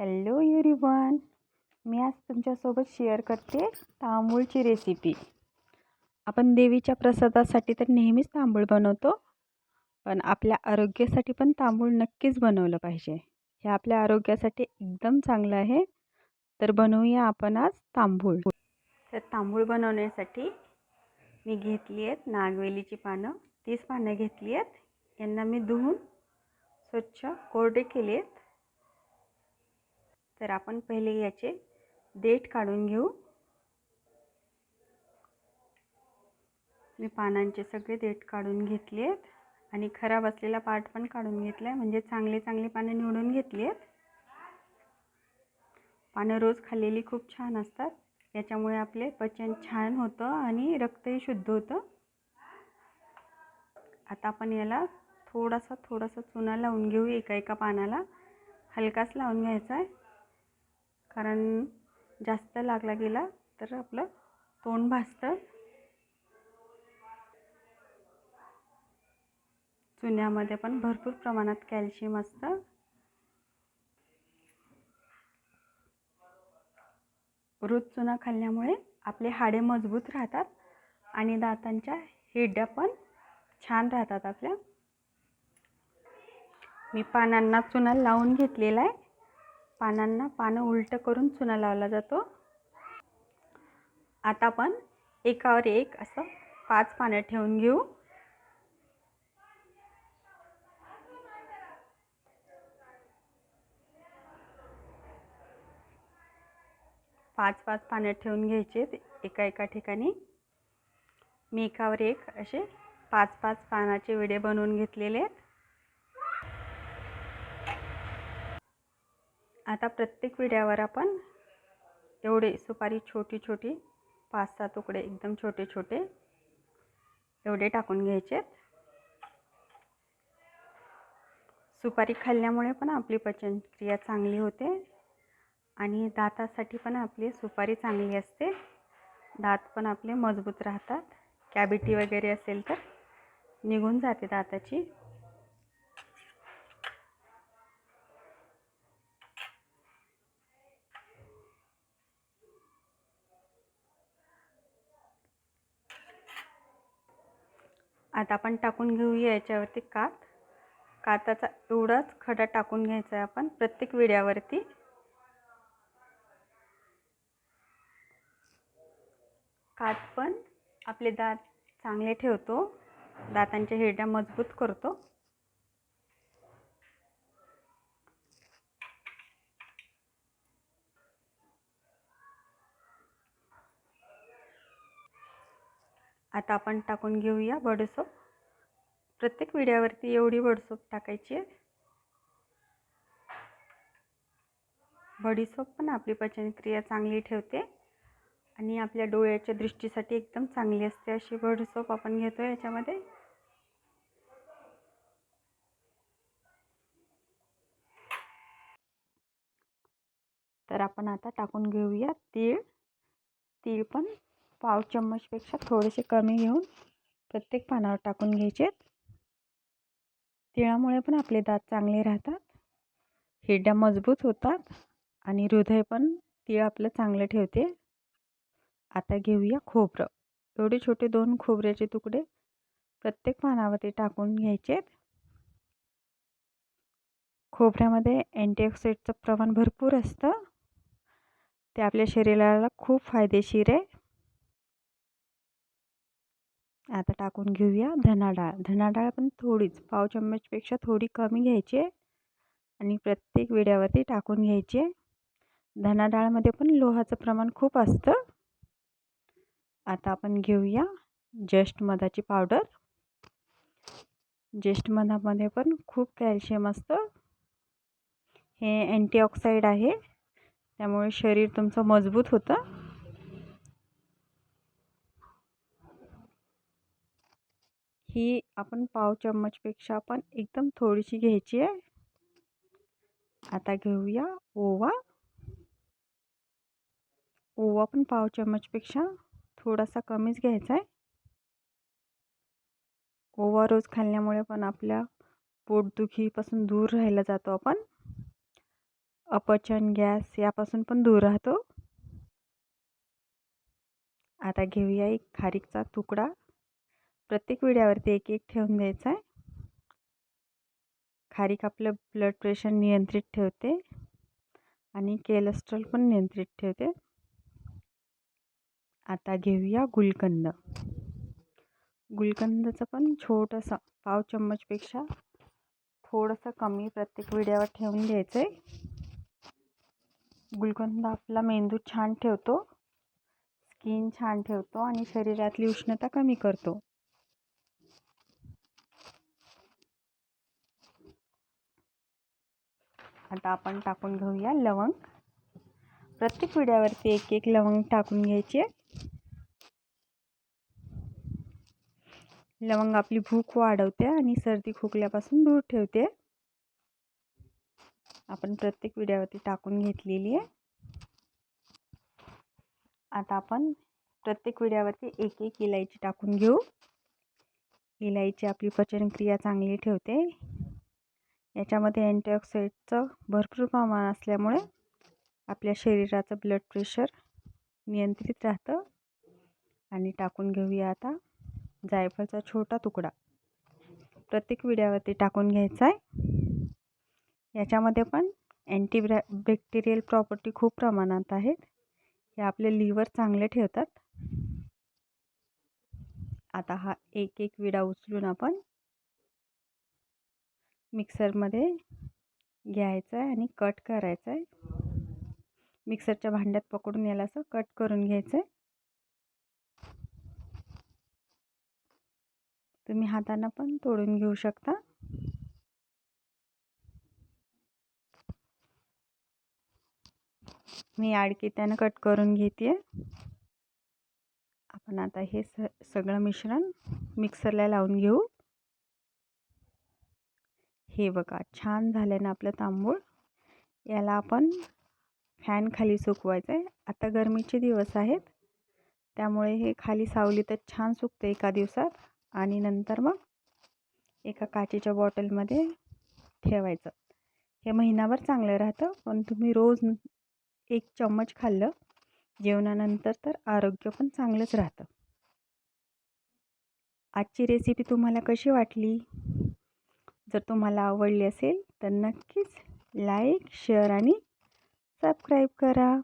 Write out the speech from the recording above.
Hello everyone मी आज तुमच्यासोबत share करते तांबूळची रेसिपी आपण देवीच्या प्रसादासाठी तर नेहमीच तांबूळ बनवतो पण आपल्या आरोग्यासाठी पण तांबूळ नक्कीच बनवलं पाहिजे. हे आपल्या आरोग्यासाठी एकदम चांगलं आहे. तर बनवूया आपण आज तांबूळ तर तांबूळ बनवण्यासाठी मी घेतली आहेत नागवेलीची पानं. तीस पानं घेतली आहेत. यांना मी धुवून स्वच्छ कोरडे केले आहेत. तर आपण पहिले याचे देठ काढून घेऊ. मी पानांचे सगळे देठ काढून घेतले आहेत आणि खराब असलेला पार्ट पण काढून घेतला आहे म्हणजे चांगले चांगले पानं निवडून घेतली आहेत. पानं रोज खाल्लेली खूप छान असतात याच्यामुळे आपले पचन छान होतं आणि रक्तही शुद्ध होतं. आता आपण याला थोडासा थोडासा चुना लावून घेऊ एका एका पानाला. हलकाच लावून घ्यायचा आहे. कारण जास्त लागला गेला तर आपलं तोंड भाजतं चुन्यामध्ये पण भरपूर प्रमाणात कॅल्शियम असतं. रोज चुना खाल्ल्यामुळे आपले हाडे मजबूत राहतात आणि दातांच्या हिड्या पण छान राहतात आपल्या. मी पानांना चुना लावून घेतलेला आहे. पानांना पानं उलटं करून चुना लावला जातो. आता आपण एकावर एक असं पाच पानं ठेवून घेऊ. पाच पाच पानं ठेवून घ्यायचे एका एका ठिकाणी. मी एकावर एक असे पाच पाच पानाचे विडे बनवून घेतलेले आहेत. आता प्रत्येक विड्यावर आपण एवढे सुपारी छोटी छोटी पाच सहा तुकडे एकदम छोटे छोटे एवढे टाकून घ्यायचे सुपारी खाल्ल्यामुळे पण आपली पचनक्रिया चांगली होते आणि दातासाठी पण आपली सुपारी चांगली असते. दात पण आपले मजबूत राहतात. कॅबिटी वगैरे असेल तर निघून जाते दाताची. आता आपण टाकून घेऊया याच्यावरती कात. काताचा एवढाच खडा टाकून घ्यायचा आहे आपण प्रत्येक विड्यावरती. कात पण आपले दात चांगले ठेवतो. दातांच्या हिरड्या मजबूत करतो. आता आपण टाकून घेऊया बडीसोप. प्रत्येक विड्यावरती एवढी बडीसोप टाकायची आहे. बडीसोप पण आपली पचनक्रिया चांगली ठेवते आणि आपल्या डोळ्याच्या दृष्टीसाठी एकदम चांगली असते अशी बडीसोप आपण घेतो याच्यामध्ये. तर आपण आता टाकून घेऊया तीळ. तीळ पण पाव चम्मचपेक्षा थोडेसे कमी घेऊन प्रत्येक पानावर टाकून घ्यायचे. तिळामुळे पण आपले दात चांगले राहतात. हिरड्या मजबूत होतात आणि हृदय पण तीळ आपलं चांगलं ठेवते. आता घेऊया खोबरं. एवढे छोटे दोन खोबऱ्याचे तुकडे प्रत्येक पानावरती टाकून घ्यायचे. खोबऱ्यामध्ये अँटीऑक्सिडंटचं प्रमाण भरपूर असतं. ते आपल्या शरीराला खूप फायदेशीर आहे. आता टाकून घेऊया. धना डाळ धना डाळ पण थोडीच पाव चम्मचपेक्षा थोडी कमी घ्यायची आणि प्रत्येक विड्यावरती टाकून घ्यायचे धना डाळमध्ये पण लोहाचं प्रमाण खूप असतं. आता आपण घेऊया जस्ट मधाची पावडर. जेस्ट मधामध्ये पण खूप कॅल्शियम असतं. हे अँटीऑक्साईड आहे. त्यामुळे शरीर तुमचं मजबूत होतं. ही आपण पाव चम्मचपेक्षा पण एकदम थोडीशी घ्यायची आहे. आता घेऊया ओवा. ओवा पण पाव चम्मचपेक्षा थोडासा कमीच घ्यायचा आहे. ओवा रोज खाल्ल्यामुळे पण आपल्या पोटदुखीपासून दूर राहायला जातो आपण. अपचन गॅस यापासून पण दूर राहतो. आता घेऊया एक खारीकचा तुकडा. प्रत्येक विड्यावरती एक एक ठेवून द्यायचा आहे. खारीक आपलं ब्लड प्रेशर नियंत्रित ठेवते आणि कोलेस्ट्रॉल पण नियंत्रित ठेवते. आता घेऊया गुलकंद. गुलकंदाचं पण छोटंसं पाव चम्मचपेक्षा थोडंसं कमी प्रत्येक विड्यावर ठेवून द्यायचं आहे गुलकंद आपला मेंदू छान ठेवतो स्किन छान ठेवतो आणि शरीरातली उष्णता कमी करतो. आता आपण टाकून घेऊया लवंग. प्रत्येक विड्यावरती एक एक लवंग टाकून घ्यायची. लवंग आपली भूक वाढवते आणि सर्दी खोकल्यापासून दूर ठेवते. आपण प्रत्येक विड्यावरती टाकून घेतलेली आहे. आता आपण प्रत्येक विड्यावरती एक एक इलायची टाकून घेऊ. इलायची आपली पचनक्रिया चांगली ठेवते. याच्यामध्ये अँटीऑक्सिडेंटचं भरपूर प्रमाण असल्यामुळे आपल्या शरीराचं ब्लड प्रेशर नियंत्रित राहतं. आणि टाकून घेऊया आता जायफळचा छोटा तुकडा. प्रत्येक विड्यावरती टाकून घ्यायचा आहे. याच्यामध्ये पण अँटीब्रॅ बॅक्टेरियल प्रॉपर्टी खूप प्रमाणात आहेत. हे आपले लिव्हर चांगले ठेवतात. आता हा एक एक विडा उचलून आपण मिक्सरमध्ये घ्यायचं आहे आणि कट करायचं आहे. मिक्सरच्या भांड्यात पकडून याला असं कट करून घ्यायचं आहे. तुम्ही हातानं पण तोडून घेऊ शकता. मी आडकी त्यानं कट करून घेते आपण आता हे स सगळं मिश्रण मिक्सरला लावून घेऊ. हे बघा छान झालं ना आपलं तांबूळ. याला आपण फॅन खाली सुकवायचं आहे आता गरमीचे दिवस आहेत. त्यामुळे हे खाली सावलीतच छान सुकतं एका दिवसात. आणि नंतर मग एका काचेच्या बॉटलमध्ये ठेवायचं. हे महिनाभर चांगलं राहतं पण तुम्ही रोज एक चम्मच खाल्लं जेवणानंतर तर आरोग्य पण चांगलंच राहतं. आजची रेसिपी तुम्हाला कशी वाटली? जर तुम्हाला आवडली असेल तर नक्कीच लाईक शेअर आणि सबस्क्राईब करा.